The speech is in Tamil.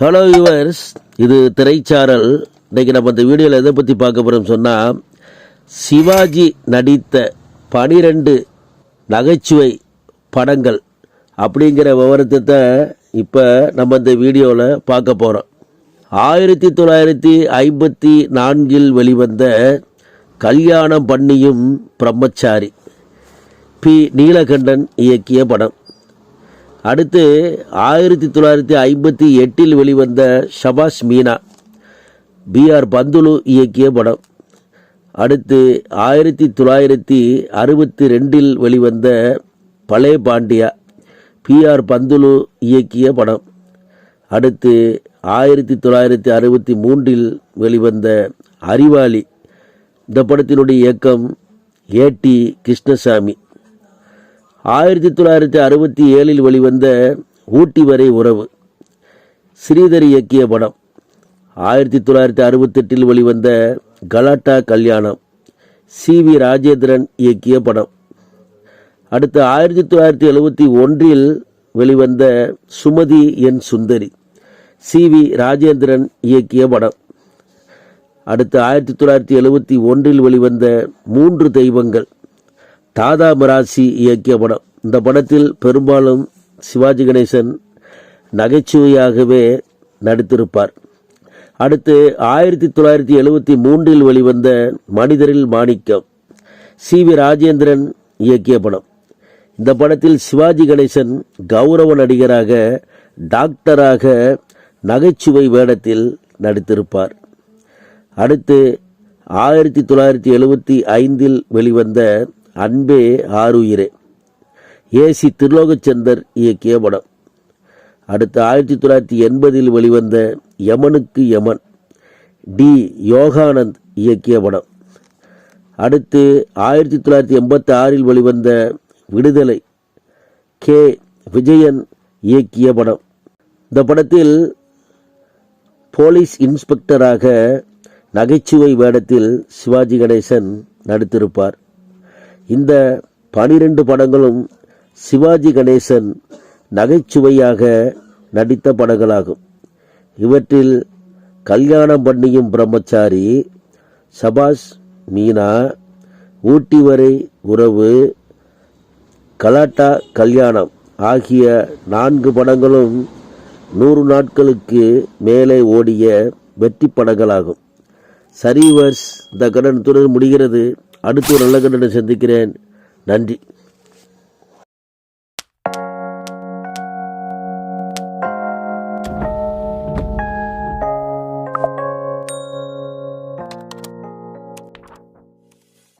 ஹலோ யூவர்ஸ் இது திரைச்சாரல். இன்றைக்கி நம்ம இந்த வீடியோவில் எதை பற்றி பார்க்க போகிறோம் சொன்னால் சிவாஜி நடித்த பனிரெண்டு நகைச்சுவை படங்கள் அப்படிங்கிற விவரத்தை இப்போ நம்ம இந்த வீடியோவில் பார்க்க போகிறோம் ஆயிரத்தி தொள்ளாயிரத்தி ஐம்பத்தி நான்கில் வெளிவந்த கல்யாணம் பண்ணியும் பிரம்மச்சாரி பி. நீலகண்டன் இயக்கிய படம். அடுத்து ஆயிரத்தி தொள்ளாயிரத்தி ஐம்பத்தி எட்டில் வெளிவந்த ஷபாஷ் மீனா பிஆர் பந்துலு இயக்கிய படம். அடுத்து ஆயிரத்தி தொள்ளாயிரத்தி அறுபத்தி ரெண்டில் வெளிவந்த பலே பாண்டியா பிஆர் பந்துலு இயக்கிய படம். அடுத்து ஆயிரத்தி தொள்ளாயிரத்தி அறுபத்தி மூன்றில் வெளிவந்த அறிவாளி இந்த படத்தினுடைய இயக்கம் ஏடி கிருஷ்ணசாமி. ஆயிரத்தி தொள்ளாயிரத்தி அறுபத்தி ஏழில் வெளிவந்த ஊட்டி வரை உறவு. ஸ்ரீதர் இயக்கிய படம். ஆயிரத்தி தொள்ளாயிரத்தி அறுபத்தெட்டில் வெளிவந்த கலாட்டா கல்யாணம். சி வி ராஜேந்திரன் இயக்கிய படம். அடுத்து ஆயிரத்தி தொள்ளாயிரத்தி எழுபத்தி ஒன்றில் வெளிவந்த சுமதி என் சுந்தரி. சி வி ராஜேந்திரன் இயக்கிய படம். அடுத்து ஆயிரத்தி தொள்ளாயிரத்தி எழுபத்தி ஒன்றில் வெளிவந்த மூன்று தெய்வங்கள். தாதா மிராசி இயக்கிய படம். இந்த படத்தில் பெரும்பாலும் சிவாஜி கணேசன் நகைச்சுவையாகவே நடித்திருப்பார். அடுத்து ஆயிரத்தி தொள்ளாயிரத்தி எழுபத்தி மூன்றில் வெளிவந்த மனிதரில் மாணிக்கம் சி வி ராஜேந்திரன் இயக்கிய படம். இந்த படத்தில் சிவாஜி கணேசன் கௌரவ நடிகராக டாக்டராக நகைச்சுவை வேடத்தில் நடித்திருப்பார். அடுத்து ஆயிரத்தி தொள்ளாயிரத்தி எழுபத்தி ஐந்தில் வெளிவந்த அன்பே ஆறுயிரே. ஏசி திருலோகச்சந்தர் இயக்கிய படம். அடுத்து ஆயிரத்தி தொள்ளாயிரத்தி எண்பதில் வெளிவந்த யமனுக்கு யமன் டி யோகானந்த் இயக்கிய படம். அடுத்து ஆயிரத்தி தொள்ளாயிரத்தி எண்பத்தி ஆறில் வெளிவந்த விடுதலை கே விஜயன் இயக்கிய படம். இந்த படத்தில் போலீஸ் இன்ஸ்பெக்டராக நகைச்சுவை வேடத்தில் சிவாஜி கணேசன் நடித்திருப்பார். இந்த பனிரெண்டு படங்களும் சிவாஜி கணேசன் நகைச்சுவையாக நடித்த படங்களாகும். இவற்றில் கல்யாணம் பண்ணியும் பிரம்மச்சாரி சபாஸ் மீனா ஊட்டி வரை உறவு கலாட்டா கல்யாணம் ஆகிய நான்கு படங்களும் நூறு நாட்களுக்கு மேலே ஓடிய வெற்றி படங்களாகும். சரிவர்ஸ் இந்த கடனத்துடன் முடிகிறது. அடுத்து ஒரு நல்ல கண்டனை சந்திக்கிறேன். நன்றி.